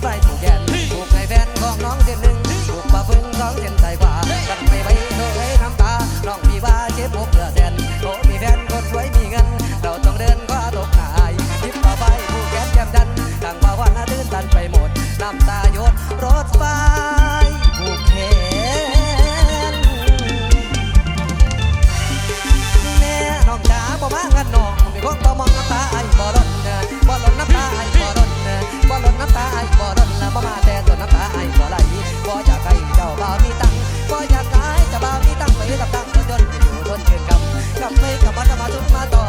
vai Come on, come on.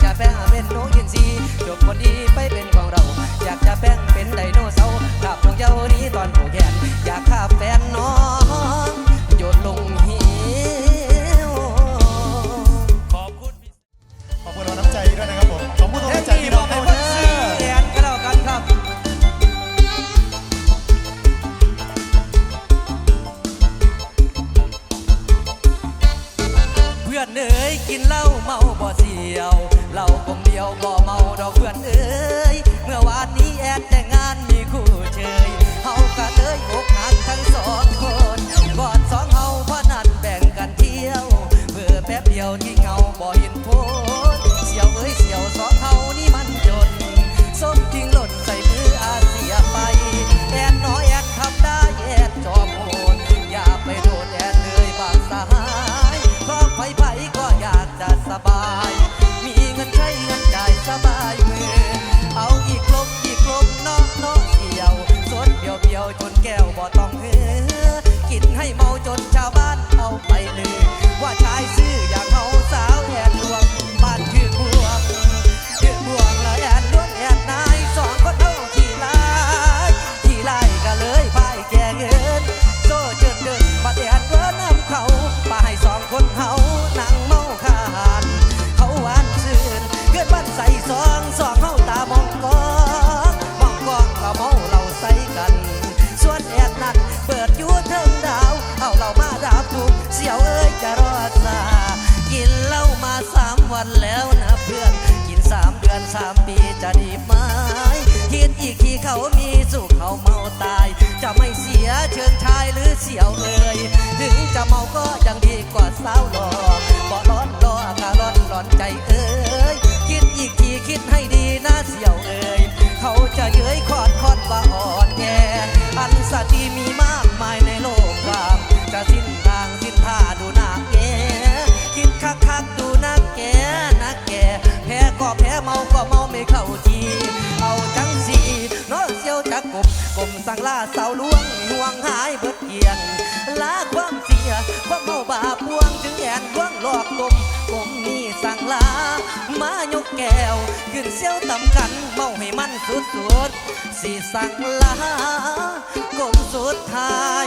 Yeah. านแล้วนะเพื่อน กินสามเดือนสามปีจะดีไหมคิดอีกทีเขามีสุขเขาเมาตาย จะไม่เสียเชิงชายหรือเสียวเลย ถึงจะเมาก็ยังดีกว่าสาวหล่อ สังลาเสาวลวงห่วงหายเบิดเอียงลาความเสียความเมาบาปวงถึงแหนวงหลอกกลมกลมนี่สังลามายกแก้ว ขึ้นเซี่ยวต่ำกันเมาให้มันสุดสุดสิสั่งลากลมสุดท้าย